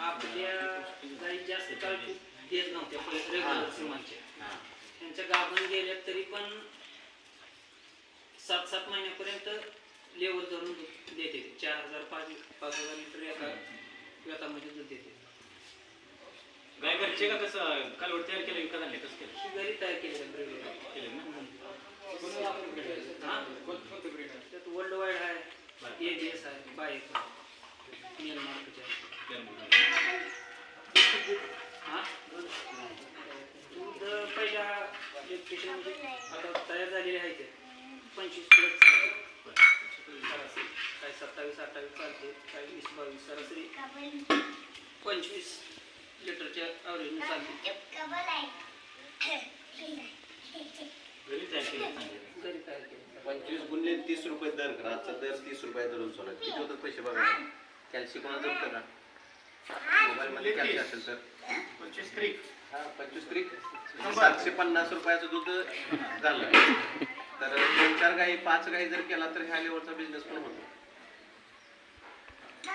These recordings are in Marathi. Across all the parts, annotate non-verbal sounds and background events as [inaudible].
आपल्या गाई जास्त काळ दूध देत नव्हत्या रेग्युलर सिमांच्या त्यांच्या गाभण गेल्या तरी पण सात सात महिन्यापर्यंत लेवल धरून दूध देते. चार हजार पाच पाच हजार लिटर एका व्यतामध्ये दूध देते. गाय घरचे का कसं कालवड तयार केलं विकत आणले कसं केलं? ही घरी तयार केली आहे breed. केलं ना? हा? त्यात वर्ल्ड वाईड आहे एबीएस आहे नियमार्कचे हा दूध पहिल्या electrician आता तयार झालेले आहे ते पंचवीस प्लस चालते सरासरी काही सत्तावीस अठ्ठावीस चालते काही वीस बावीस सरासरी पंचवीस लिटरच्या ॲव्हरेजने चालते घरी तयार केलं घरी तयार केली पंचवीस गुणले तीस रुपये दर करा आजचा दर तीस रुपये धरून सोडा. किती होतात पैसे बघा. कॅल्शियम कोणाचं होतं का मोबाईल मध्ये कॅल्शियम असेल तर? पंचवीस क्रिक हा पंचवीस त्रिक. सातशे पन्नास रुपयाचं दूध झालं. तर दोन चार गाई पाच गाई जर केला तर ह्या लेवलचा बिझनेस पण होतो.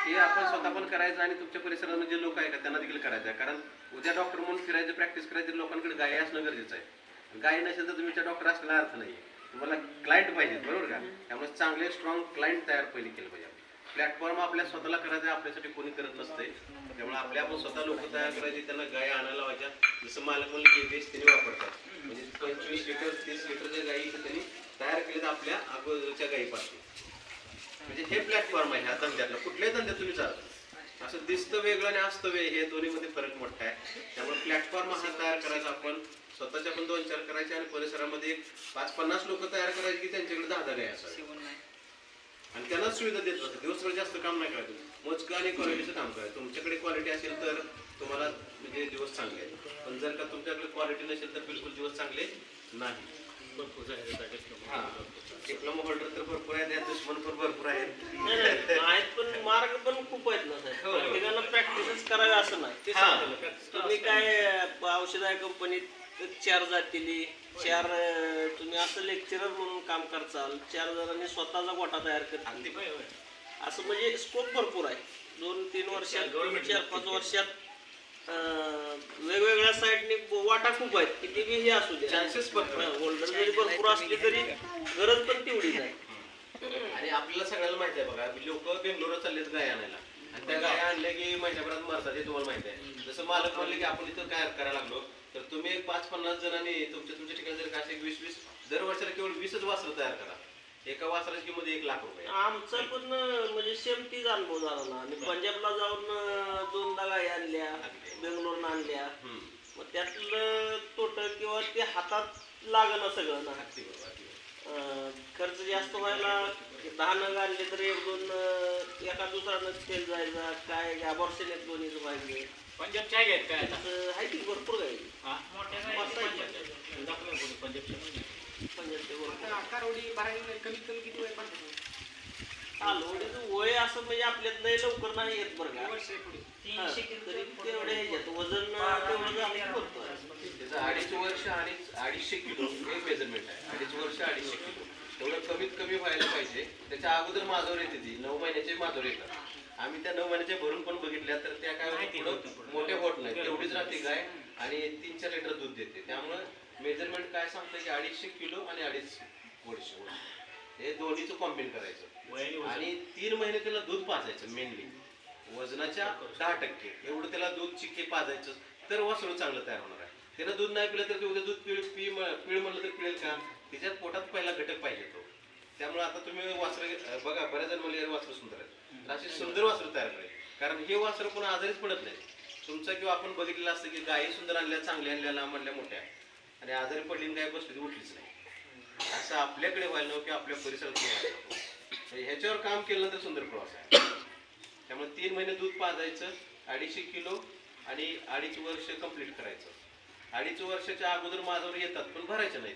हे आपण स्वतः पण करायचं आणि तुमच्या परिसरामध्ये जे लोक आहे का त्यांना देखील करायचं आहे. कारण उद्या डॉक्टर म्हणून फिरायचं प्रॅक्टिस करायचं लोकांकडे गाय असणं गरजेचं आहे. गाय नसेल तर तुम्ही त्या डॉक्टर असण्याला अर्थ नाही तुम्हाला क्लायंट पाहिजे बरोबर का? त्यामुळे चांगले स्ट्रॉंग क्लायंट तयार पहिले केलं पाहिजे प्लॅटफॉर्म आपल्या स्वतःला करायचं आपल्यासाठी कोणी करत नसते त्यामुळे आपल्या आपण स्वतः लोक तयार करायचे त्यांना गाय आणायला व्हायच्या जसं मालक म्हणलं की बेस त्यांनी वापरतात. म्हणजे पंचवीस लिटर तीस लिटरच्या गायी त्यांनी तयार केले तर आपल्या अगोदरच्या गायीपासून म्हणजे हे प्लॅटफॉर्म आहे ह्या धंद्यातलं. कुठल्याही धंद्यात तुम्ही चालता असं दिसतं वेगळं आणि असतं वे हे दोन्हीमध्ये फरक मोठा आहे. त्यामुळे प्लॅटफॉर्म हा तयार करायचा आपण. स्वतःच्या पण दोन चार करायचे आणि परिसरामध्ये पाच पन्नास लोक तयार करायचे की त्यांच्याकडे दहा दहा गाय असावे आणि त्यांनाच सुविधा देत असतात दिवसभर जास्त काम नाही करायचं. मोजकं आणि क्वालिटीचं काम करायचं. तुमच्याकडे क्वालिटी असेल तर तुम्हाला म्हणजे दिवस चांगले आहेत. पण जर का तुमच्याकडे क्वालिटी नसेल तर बिलकुल दिवस चांगले नाही. भरपूर हा. डिप्लोमा होल्डर तर भरपूर आहेत. दुश्मन पण भरपूर आहेत. मार्ग पण खूप आहेत ना साहेब. हो, हो. प्रत्येकाला प्रॅक्टिसच करावी असं नाही. ते हा. तुम्ही काय औषध आहे कंपनीत चार जातीली चार अं, तुम्ही असं लेक्चरर म्हणून काम करचाल. चार जणांनी स्वतःचा गोठा तयार करतील. असं म्हणजे स्कोप भरपूर आहे. दोन तीन वर्षात Government चार पाच वर्षात अं, वेगवेगळ्या साईडनी वाटा खूप आहेत. किती बी हे असू द्या. चान्सेस भरपूर आहेत. होल्डर जरी भरपूर असली तरी गरज पण तेवढीच आहे. आणि आपल्याला सगळ्याला माहिती आहे बघा लोक बेंगलोर चाललेत गाय आणायला. आणि त्या गाय आणल्या की महिन्याभरात मरतात हे तुम्हाला माहिती आहे. जसं मालक म्हणले की आपण इथं काय करायला लागलो तर तुम्ही एक पाच पन्नास जणांनी तुमच्या तुमच्या ठिकाणी जर काय वीस वीस दर वर्षाला केवळ वीसच वासरं तयार करा. एका वासराची किंमत एक लाख रुपये. आमचा पण म्हणजे सेम तीच अनुभव झाला. ना आणि पंजाबला जाऊन दोनदा गाई आणल्या बेंगलोरनं आणल्या. मग त्यातलं टोटल किंवा ते हातात लागणं सगळं ना. बरोबर, बरोबर. खर्च जास्त व्हायला दहा नग आणले तर एक दोन एका दुसरा नग तेल जायचा काय अबॉर्शन एक दोन्ही व्हायचे पंजाब चाय घेत काय तसं आहे की भरपूर हा? मोठ्या पंजाबच्या. पंजाबच्या. पंजाबच्या भरायला कमीत कमी किती वय असं म्हणजे आपल्यात लय लवकर नाही येत बरं का? वर्ष हा, तरी ह्याच्यात वजन तेवढं झालं की भरपूर आहे. त्याचं अडीच वर्ष आणि अडीचशे किलो एक मेजरमेंट आहे. अडीच वर्ष अडीचशे किलो. तेवढं कमीत कमी व्हायला पाहिजे. त्याच्या अगोदर माझ्यावर येते ती. नऊ महिन्याचे माझ्यावर येतात. आम्ही त्या नऊ महिन्याच्या भरून पण बघितल्या तर त्या काय पुढं नव्हतं पुढं. मोठे होत नाही तेवढीच राहते गाय आणि तीन चार लिटर दूध देते. त्यामुळं मेजरमेंट काय सांगतं की अडीचशे किलो आणि अडीच वर्ष. हे दोन्हीचं कॉम्बिन करायचं. आणि तीन महिने त्याला दूध पाजायचं मेनली वजनाच्या दहा टक्के. एवढं त्याला दूध चिक्के पाजायचं तर वासरू चांगलं तयार होणार आहे. त्यानं दूध नाही पिलं तर ते उद्या दूध पिळ पी पिळ म्हणलं तर पिळेल का? तिच्यात पोटात पहिला घटक पाहिजे तो. त्यामुळे आता तुम्ही वासरं बघा बऱ्याच जण म्हणले वासरं सुंदर आहेत. तर असे सुंदर वासरं तयार करायचे कारण हे वासरं पुन्हा आजारीच पडत नाही तुमचा किंवा आपण बघितलेलं असतं की गायी सुंदर आणल्या चांगल्या आणल्या लांब आणल्या मोठ्या. आणि आजारी पडली गाय बसली ती उठलीच नाही. असं आपल्याकडे व्हायला नको की आपल्या परिसरात व्हायला नको. म्हणजे ह्याच्यावर काम केलं तर सुंदर प्रवास आहे. त्यामुळे तीन महिने दूध पाजायचं अडीचशे किलो आणि अडीच वर्ष कंप्लीट करायचं. अडीच वर्षाच्या अगोदर माझ्यावर येतात पण भरायचं नाही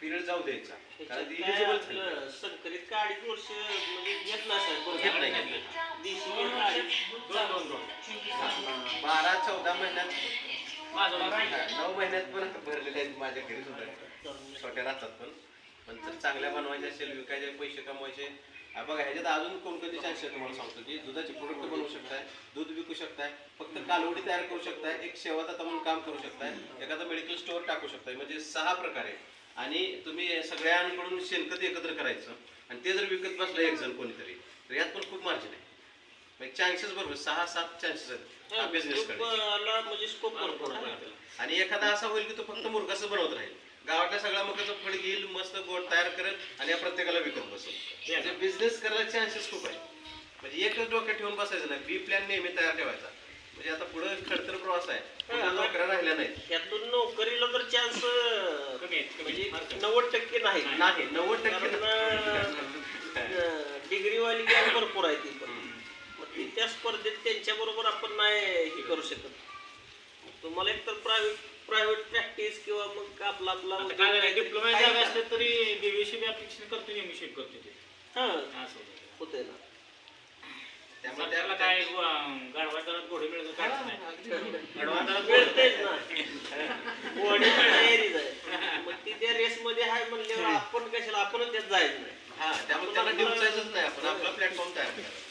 पिरियड जाऊ द्यायचा. संकरित अडीच वर्ष म्हणजे घेत नाही, बारा चौदा महिन्यात नऊ महिन्यात पण भरलेले आहेत माझ्या घरी सुद्धा. छोट्या राहतात पण. पण जर चांगल्या बनवायचे असेल विकायचे पैसे कमवायचे. बघा ह्याच्यात अजून कोणकोणते चान्स आहे तुम्हाला सांगतो की दुधाचे प्रोडक्ट बनवू शकताय दूध विकू शकताय फक्त कालवडी तयार करू शकताय एक सेवादाता म्हणून काम करू शकताय एखादा मेडिकल स्टोअर टाकू शकताय. म्हणजे सहा प्रकारे आणि तुम्ही सगळ्यांकडून शेणखत एकत्र करायचं. आणि ते जर विकत बसलं एक जण कोणीतरी तर यात पण खूप मार्जिन आहे. चान्सेस बरोबर सहा सात चान्सेस आहेत. हा बिझनेस म्हणजे स्कोप भरपूर आहे आणि एखादा असा होईल की तो फक्त मुर्गाचं बनवत राहील. गावातल्या सगळ्या मुखाचं फळ घेईल मस्त गोड तयार करेल आणि या प्रत्येकाला विकत बसेल म्हणजे बिझनेस करायला चान्सेस खूप आहे म्हणजे एकच डोक्यात ठेवून बसायचं नाही. बी प्लॅन नेहमी तयार ठेवायचा. म्हणजे आता पुढे खडतर प्रवास आहे. नोकऱ्या राहिल्या नाहीत. त्यातून नोकरीला तर चान्स कमी म्हणजे. नव्वद टक्के नाही. नव्वद टक्के डिग्रीवाली भरपूर आहे ती पण. त्या स्पर्धेत त्यांच्या बरोबर आपण नाही हे करू शकत. तुम्हाला एक तर प्रायव्हेट प्रायव्हेट प्रॅक्टिस किंवा मग आपला आपला आता काय झालं डिप्लोमा जागा असलं तरी बी करतो एमएसी करतो ते. हा. असं होतं. होते ना. त्यामुळे सरकारला त्या- काय गाडवा दरात घोडे मिळत काहीच नाही. गाडवा दरात मिळतेच ना. [laughs] तयारीच आहे मग ती त्या रेस मध्ये आहे म्हणल्यावर आपण कशाला आपणच त्यात जायचं नाही. हा त्यामुळे त्याला डिवचायचंच नाही आपण आपला प्लॅटफॉर्म तयार करायचा.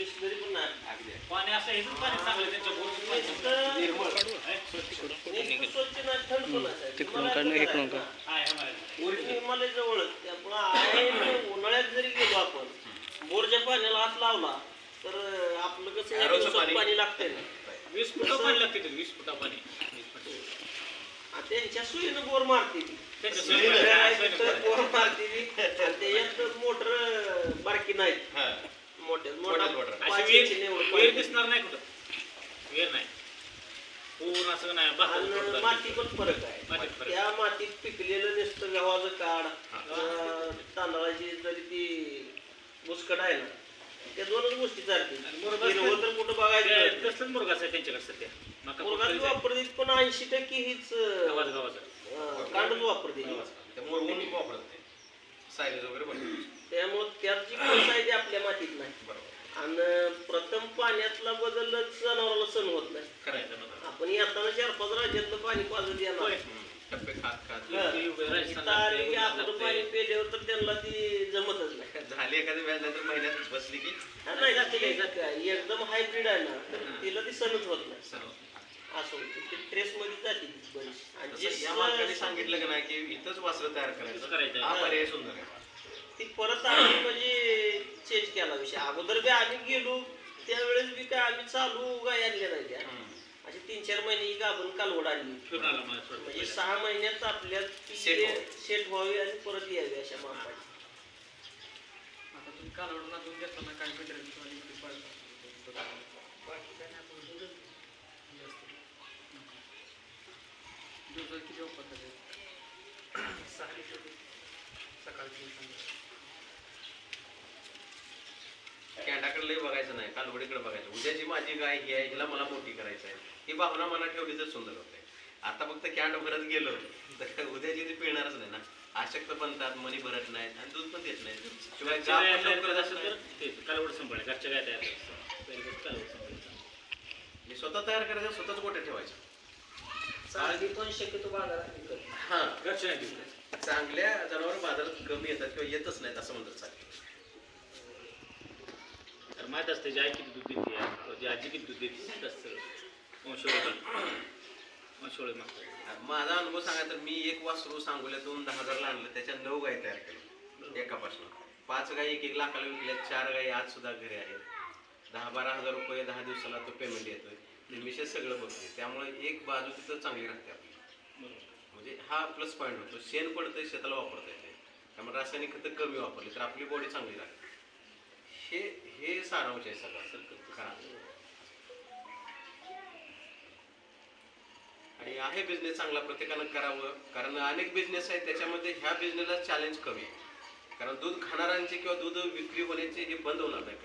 बिसलरी पण नाही अगदी आहे. पाणी असं हेच पाणी चांगलं त्यांच्या बोरचं पाणी नुसतं निर्मळ. आहे, स्वच्छ. नुसतं स्वच्छ नाही थंड पण असायचं. तिकडून हिमालयात काढणं, कसं इकडून आहे ना, आहे, आहे, आहे. वरती हिमालय जवळच त्यामुळं आहे ना, उन्हाळ्यात जरी गेलो आपण बोरच्या पाण्याला हात लावला तर आपलं कसं दिवसात पाणी- पाणी लागतंय ना वीस फुटा पाणी लागते तिथे, वीस फुटा पाणी वीस फुटा. आणि त्यांच्या सोयीनं बोर मारते ती त्यांच्या तिथं पाणी. बोर मारते ती आणि त्याच्यात मोटर बारकी नाही हा. मोठा. अशी. दिसणार नाही कुठं? विहीर नाही. पूर्ण असं नाही आणि. माती पण फरक आहे. मातीत फरक. त्या मातीत पिकलेलं नुसतं गव्हाचं काढ अं, तांदळाची जरी ती बुसकट आहे ना त्या दोनच गोष्टी चालतील. हिरवं तर कुठं बघायचं. तसलंच मुरघास आहे त्यांच्याकडे सध्या मका मुरघास कुठं वापरते पण ऐंशी टक्के हीच गव्हाचं अं, कांडच वापरते त्यामुळे ऊन वापरत नाही. सायलेज वगैरे बनवतो. त्यामुळे त्यात जी कोस आहे ती आपल्या मातीत नाही. आणि प्रथम पाण्यातला बदलच जनावराला सण होत नाही. आपण येताना चार पाच राज्यातलं पाणी पाजत येणार. हा. आपलं. पाणी पेल्यावर तर त्यांना ती जमतच नाही. [laughs] झाली एखादी व्याज नंतर महिन्यात बसली की? हा, नाही ते एकदम हायब्रिड आहे ना तर तिला ती सणच होत नाही. असं होतं. ते ट्रेस मध्ये जाते ती बरीच. आणि या मालकाने सांगितलं की नाही की इथंच वासरं तयार करायचं. करायचं. हा पर्याय सुंदर आहे. ती परत आम्ही म्हणजे चेंज केला विषय. अगोदर बी आम्ही गेलो त्यावेळेस बी काय आम्ही चालू गाय आणल्या नाही त्या अशी तीन चार महिने ही गाभण कालवड आणली. म्हणजे सहा महिन्यात व्हावी. सेट व्हावी आणि परत यावी अशा मापाची आता तुम्ही कालवडला दूध घेताना काय लिक्विड पाळता बाकी काय नाही आपण दूधच जास्त दूध किती वापरतात सहा लिटर दूध सकाळची संध्याकाळी. कॅन्डाकडे लय बघायचं नाही कालवडीकडे बघायचं. उद्याची माझी गाय ही आहे हिला मला मोठी करायचं आहे. ही भावना मनात ठेवली तर सुंदर होते. आता फक्त कॅन्ड भरत गेलो तर उद्याची ती पिळणारच नाही ना. आशक्त बनतात मनी भरत नाहीत आणि दूध पण देत नाहीत. शिवाय तयार कालवड सांभाळ घरच्या गाय. मी स्वतः तयार करायचं स्वतःच गोट्या ठेवायचं. चांगली पण शक्यतो बाजारात हा. घरच्या. चांगल्या जनावर बाजारात कमी येतात किंवा येतच नाहीत असं म्हणतात चालेल माहीत असते जी आई किती दूध देते जी आजी किती दूध देते तसं वंशवळ वंशवळ मागतात माझा अनुभव सांगा तर मी एक वासरू सांगोल्यातून दहा हजारला आणलं त्याच्या नऊ गाय तयार केल्या. एकापासून. पाच गाय एक एक लाखाला विकल्या चार गायी आज सुद्धा घरी आहेत. दहा बारा हजार रुपये दहा दिवसाला तो पेमेंट येतोय. विशेष सगळं बघते. त्यामुळे एक बाजू तिथं चांगली राहते आपली. म्हणजे हा प्लस पॉईंट होतो. शेण पडतंय शेताला वापरता येते त्यामुळे रासायनिक खतं कमी वापरली तर आपली बॉडी चांगली राहते. हे हे सारांश आहे सगळं आणि आहे बिझनेस चांगला प्रत्येकानं करावं कारण अनेक बिझनेस आहेत त्याच्यामध्ये ह्या बिझनेसला चॅलेंज कमी आहे. कारण दूध खाणाऱ्यांचे किंवा दूध विक्री होण्याचे हे बंद होणार नाही